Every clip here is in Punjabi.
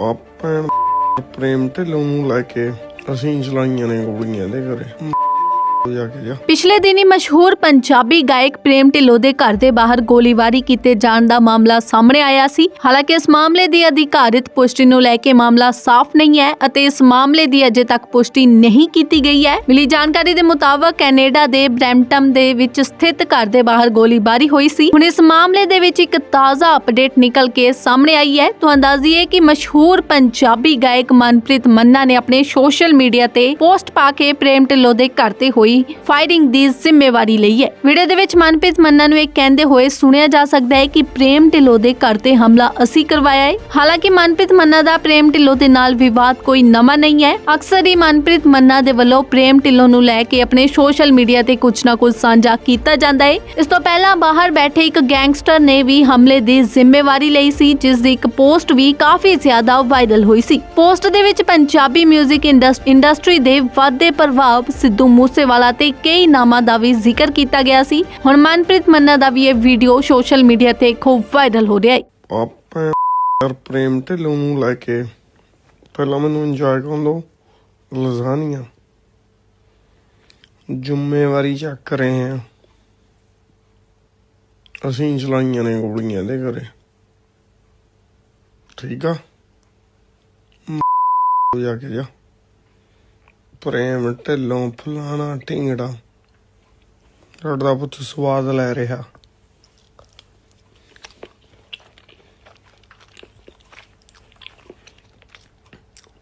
ਆਪਣ ਪ੍ਰੇਮ ਢਿੱਲੋਂ ਨੂੰ ਲੈ ਕੇ ਅਸੀਂ ਚਲਾਈਆਂ ਨੇ ਗੋਲੀਆਂ ਦੇ ਘਰੇ। ਜਾ ਕੇ ਜਾ ਪਿਛਲੇ ਦਿਨੀ ਮਸ਼ਹੂਰ ਪੰਜਾਬੀ ਗਾਇਕ ਪ੍ਰੇਮ ਢਿੱਲੋਂ ਦੇ ਘਰ ਦੇ ਬਾਹਰ ਗੋਲੀਬਾਰੀ ਕੀਤੇ ਜਾਣ ਦਾ ਮਾਮਲਾ ਸਾਹਮਣੇ ਆਇਆ ਸੀ। ਹਾਲਾਂਕਿ ਇਸ ਮਾਮਲੇ ਦੀ ਅਧਿਕਾਰਿਤ ਪੁਸ਼ਟੀ ਨੂੰ ਲੈ ਕੇ ਮਾਮਲਾ ਸਾਫ਼ ਨਹੀਂ ਹੈ ਅਤੇ ਇਸ ਮਾਮਲੇ ਦੀ ਅਜੇ ਤੱਕ ਪੁਸ਼ਟੀ ਨਹੀਂ ਕੀਤੀ ਗਈ ਹੈ। ਮਿਲੀ ਜਾਣਕਾਰੀ ਦੇ ਮੁਤਾਬਕ ਕੈਨੇਡਾ ਦੇ ਬ੍ਰੈਂਟਮ ਦੇ ਵਿੱਚ ਸਥਿਤ ਘਰ ਦੇ ਬਾਹਰ ਗੋਲੀਬਾਰੀ ਹੋਈ ਸੀ। ਹੁਣ ਇਸ ਮਾਮਲੇ ਦੇ ਵਿੱਚ ਇੱਕ ਤਾਜ਼ਾ ਅਪਡੇਟ ਨਿਕਲ ਕੇ ਸਾਹਮਣੇ ਆਈ ਹੈ। ਤੋਂ ਅੰਦਾਜ਼ੀਏ ਕਿ ਮਸ਼ਹੂਰ ਪੰਜਾਬੀ ਗਾਇਕ ਮਨਪ੍ਰੀਤ ਮੰਨਾ ਨੇ ਆਪਣੇ ਸੋਸ਼ਲ ਮੀਡੀਆ ਤੇ ਪੋਸਟ ਪਾ ਕੇ ਪ੍ਰੇਮ ਢਿੱਲੋਂ ਦੇ ਘਰ ਤੇ ਹੋਈ ਫਾਇਰਿੰਗ ਦੀ ਜ਼ਿੰਮੇਵਾਰੀ ਲਈ ਹੈ। ਵੀਡੀਓ ਦੇ ਵਿੱਚ ਮਨਪ੍ਰੀਤ ਮੰਨਾ ਨੂੰ ਇਹ ਕਹਿੰਦੇ ਹੋਏ ਸੁਣਿਆ ਜਾ ਸਕਦਾ ਹੈ ਕਿ ਪ੍ਰੇਮ ਢਿੱਲੋਂ ਦੇ ਘਰ ਤੇ ਹਮਲਾ ਅਸੀਂ ਕਰਵਾਇਆ ਹੈ। ਹਾਲਾਂਕਿ ਮਨਪ੍ਰੀਤ ਮੰਨਾ ਦਾ ਪ੍ਰੇਮ ਢਿੱਲੋਂ ਦੇ ਨਾਲ ਵਿਵਾਦ ਕੋਈ ਨਵਾਂ ਨਹੀਂ ਹੈ। ਅਕਸਰ ਹੀ ਮਨਪ੍ਰੀਤ ਮੰਨਾ ਦੇ ਵੱਲੋਂ ਪ੍ਰੇਮ ਢਿੱਲੋਂ ਨੂੰ ਲੈ ਕੇ ਆਪਣੇ ਸੋਸ਼ਲ ਮੀਡੀਆ ਤੇ ਕੁਝ ਨਾ ਕੁਝ ਸਾਂਝਾ ਕੀਤਾ ਜਾਂਦਾ ਹੈ। ਇਸ ਤੋਂ ਪਹਿਲਾਂ ਬਾਹਰ ਬੈਠੇ ਇੱਕ ਗੈਂਗਸਟਰ ਨੇ ਵੀ ਹਮਲੇ ਦੀ ਜ਼ਿੰਮੇਵਾਰੀ ਲਈ ਸੀ, ਜਿਸ ਦੀ ਇੱਕ ਪੋਸਟ ਵੀ ਕਾਫੀ ਜ਼ਿਆਦਾ ਵਾਇਰਲ ਹੋਈ ਸੀ। ਪੋਸਟ ਦੇ ਵਿੱਚ ਪੰਜਾਬੀ 뮤직 ਇੰਡਸਟਰੀ ਦੇ ਵਾਧੇ ਪ੍ਰਭਾਵ ਸਿੱਧੂ ਮੂਸੇਵਾਲਾ ਤੇ ਕਈ ਨਾਮਾਂ ਦਾ ਵੀ ਜ਼ਿਕਰ ਕੀਤਾ ਗਿਆ ਸੀ। ਹੁਣ ਮਨਪ੍ਰੀਤ ਮੰਨਾ ਦਾ ਵੀ ਇਹ ਵੀਡੀਓ ਸੋਸ਼ਲ ਮੀਡੀਆ ਤੇ ਖੂਬ ਵਾਇਰਲ ਹੋ ਰਿਹਾ ਹੈ। ਆਪਣ ਯਾਰ ਪ੍ਰੇਮ ਢਿੱਲੋਂ ਨੂੰ ਲੈ ਕੇ ਪਹਿਲਾਂ ਮੈਨੂੰ ਇੰਜੋਏ ਕਰਨ ਦੋ, ਲਜ਼ਾਨੀਆਂ। ਜ਼ਿੰਮੇਵਾਰੀ ਚੱਕ ਰਹੇ ਹਾਂ। ਅਸੀਂ ਚਲਾਈਆਂ ਨੇ ਗੋਲੀਆਂ ਦੇ ਘਰੇ। ਠੀਕ ਆ? ਜਾ ਕੇ ਜਾ। ਪ੍ਰੇਮ, ਢਿੱਲੋਂ, ਫਲਾਣਾ, ਢਿੰਗੜਾ। ਤੁਹਾਡਾ ਪੁੱਤ ਸਵਾਦ ਲੈ ਰਿਹਾ।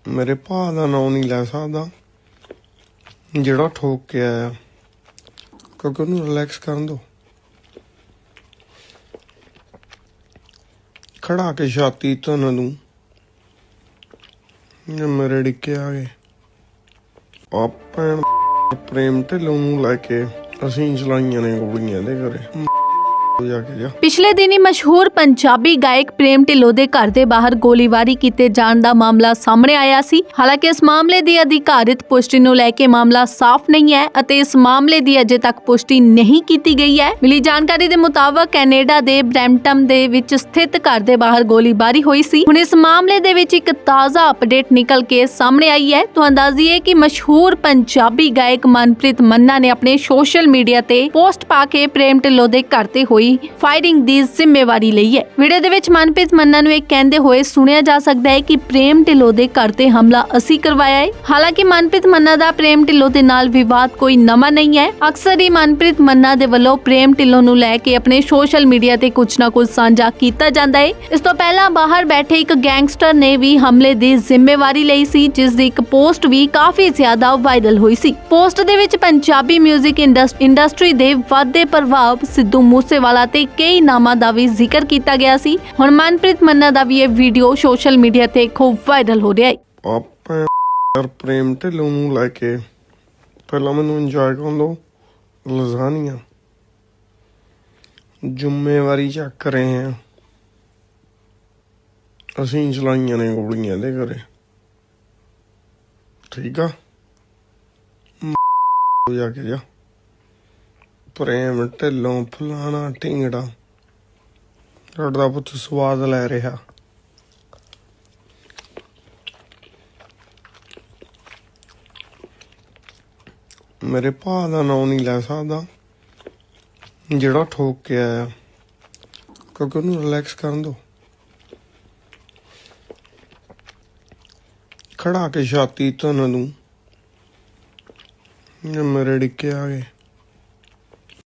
ਮੇਰੇ ਭਾ ਦਾ ਨਾਂ ਨਹੀਂ ਲੈ ਸਕਦਾ, ਜਿਹੜਾ ਠੋਕ ਕੇ ਆਇਆ। ਕਿਉਂਕਿ ਉਹਨੂੰ ਰਿਲੈਕਸ ਕਰਨ ਦੋ ਖੜਾ ਕੇ ਛਾਤੀ ਧਨ ਨੂੰ ਮੇਰੇ ਡਿੱਕੇ ਆ ਗਏ। ਆਪਣ ਪ੍ਰੇਮ ਢਿੱਲੋਂ ਨੂੰ ਲੈ ਕੇ ਅਸੀਂ ਚਲਾਈਆਂ ਨੇ ਗੋਲੀਆਂ ਦੇ ਘਰੇ। ਜਾ ਕੇ ਜਾ ਪਿਛਲੇ ਦਿਨੀ ਮਸ਼ਹੂਰ ਪੰਜਾਬੀ ਗਾਇਕ ਪ੍ਰੇਮ ਢਿੱਲੋਂ ਦੇ ਘਰ ਦੇ ਬਾਹਰ ਗੋਲੀਬਾਰੀ ਕੀਤੇ ਜਾਣ ਦਾ ਮਾਮਲਾ ਸਾਹਮਣੇ ਆਇਆ ਸੀ। ਹਾਲਾਂਕਿ ਇਸ ਮਾਮਲੇ ਦੀ ਅਧਿਕਾਰਿਤ ਪੁਸ਼ਟੀ ਨੂੰ ਲੈ ਕੇ ਮਾਮਲਾ ਸਾਫ਼ ਨਹੀਂ ਹੈ ਅਤੇ ਇਸ ਮਾਮਲੇ ਦੀ ਅਜੇ ਤੱਕ ਪੁਸ਼ਟੀ ਨਹੀਂ ਕੀਤੀ ਗਈ ਹੈ। ਮਿਲੀ ਜਾਣਕਾਰੀ ਦੇ ਮੁਤਾਬਕ ਕੈਨੇਡਾ ਦੇ ਬ੍ਰੈਂਟਮ ਦੇ ਵਿੱਚ ਸਥਿਤ ਘਰ ਦੇ ਬਾਹਰ ਗੋਲੀਬਾਰੀ ਹੋਈ ਸੀ। ਹੁਣ ਇਸ ਮਾਮਲੇ ਦੇ ਵਿੱਚ ਇੱਕ ਤਾਜ਼ਾ ਅਪਡੇਟ ਨਿਕਲ ਕੇ ਸਾਹਮਣੇ ਆਈ ਹੈ। ਤੋਂ ਅੰਦਾਜ਼ੀਏ ਕਿ ਮਸ਼ਹੂਰ ਪੰਜਾਬੀ ਗਾਇਕ ਮਨਪ੍ਰੀਤ ਮੰਨਾ ਨੇ ਆਪਣੇ ਸੋਸ਼ਲ ਮੀਡੀਆ ਤੇ ਪੋਸਟ ਪਾ ਕੇ ਪ੍ਰੇਮ ਢਿੱਲੋਂ ਦੇ ਘਰ ਤੇ ਹੋਈ ਫਾਇਰਿੰਗ ਦੀ ਜ਼ਿੰਮੇਵਾਰੀ ਲਈ ਹੈ। ਵੀਡੀਓ ਦੇ ਵਿੱਚ ਮਨਪ੍ਰੀਤ ਮੰਨਾ ਨੂੰ ਇਹ ਕਹਿੰਦੇ ਹੋਏ ਸੁਣਿਆ ਜਾ ਸਕਦਾ ਹੈ ਕਿ ਪ੍ਰੇਮ ਢਿੱਲੋਂ ਦੇ ਘਰ ਤੇ ਹਮਲਾ ਅਸੀਂ ਕਰਵਾਇਆ ਹੈ। ਹਾਲਾਂਕਿ ਮਨਪ੍ਰੀਤ ਮੰਨਾ ਦਾ ਪ੍ਰੇਮ ਢਿੱਲੋਂ ਦੇ ਨਾਲ ਵਿਵਾਦ ਕੋਈ ਨਵਾਂ ਨਹੀਂ ਹੈ। ਅਕਸਰ ਹੀ ਮਨਪ੍ਰੀਤ ਮੰਨਾ ਦੇ ਵੱਲੋਂ ਪ੍ਰੇਮ ਢਿੱਲੋਂ ਨੂੰ ਲੈ ਕੇ ਆਪਣੇ ਸੋਸ਼ਲ ਮੀਡੀਆ ਤੇ ਕੁਝ ਨਾ ਕੁਝ ਸਾਂਝਾ ਕੀਤਾ ਜਾਂਦਾ ਹੈ। ਇਸ ਤੋਂ ਪਹਿਲਾਂ ਬਾਹਰ ਬੈਠੇ ਇੱਕ ਗੈਂਗਸਟਰ ਨੇ ਵੀ ਹਮਲੇ ਦੀ ਜ਼ਿੰਮੇਵਾਰੀ ਲਈ ਸੀ, ਜਿਸ ਦੀ ਇੱਕ ਪੋਸਟ ਵੀ ਕਾਫੀ ਜ਼ਿਆਦਾ ਵਾਇਰਲ ਹੋਈ ਸੀ। ਪੋਸਟ ਦੇ ਵਿੱਚ ਪੰਜਾਬੀ 뮤직 ਇੰਡਸਟਰੀ ਦੇ ਵਾਧੇ ਪ੍ਰਭਾਵ ਸਿੱਧੂ ਮੂਸੇਵਾਲਾ ਤੇ ਕਈ ਨਾਮਾਂ ਦਾ ਵੀ ਜ਼ਿਕਰ ਕੀਤਾ ਗਿਆ ਸੀ। ਹੁਣ ਮਨਪ੍ਰੀਤ ਮੰਨਾ ਦਾ ਵੀ ਇਹ ਵੀਡੀਓ ਸੋਸ਼ਲ ਮੀਡੀਆ ਤੇ ਖੂਬ ਵਾਇਰਲ ਹੋ ਰਿਹਾ ਹੈ। ਆਪਣ ਯਾਰ ਪ੍ਰੇਮ ਢਿੱਲੋਂ ਨੂੰ ਲੈ ਕੇ ਪਹਿਲਾਂ ਮੈਨੂੰ ਇੰਜੋਏ ਕਰਨ ਦੋ। ਲਜ਼ਾਨੀਆਂ। ਜ਼ਿੰਮੇਵਾਰੀ ਚੱਕ ਰਹੇ ਹਾਂ। ਅਸੀਂ ਚਲਾਈਆਂ ਨੇ ਗੋਲੀਆਂ ਦੇ ਘਰੇ। ਠੀਕ ਆ? ਜਾ ਕੇ ਜਾ। ਪ੍ਰੇਮ, ਢਿੱਲੋਂ, ਫਲਾਣਾ, ਢਿੰਗੜਾ। ਤੁਹਾਡਾ ਪੁੱਤ ਸਵਾਦ ਲੈ ਰਿਹਾ। ਮੇਰੇ ਭਾ ਦਾ ਨਾਂ ਨਹੀਂ ਲੈ ਸਕਦਾ, ਜਿਹੜਾ ਠੋਕ ਕੇ ਆਇਆ। ਕਿਉਂਕਿ ਉਹਨੂੰ ਰਿਲੈਕਸ ਕਰਨ ਦੋ। ਖੜਾ ਕੇ ਛਾਤੀ ਧਨ ਨੂੰ ਮੇਰੇ ਡਿੱਕੇ ਆ ਗਏ।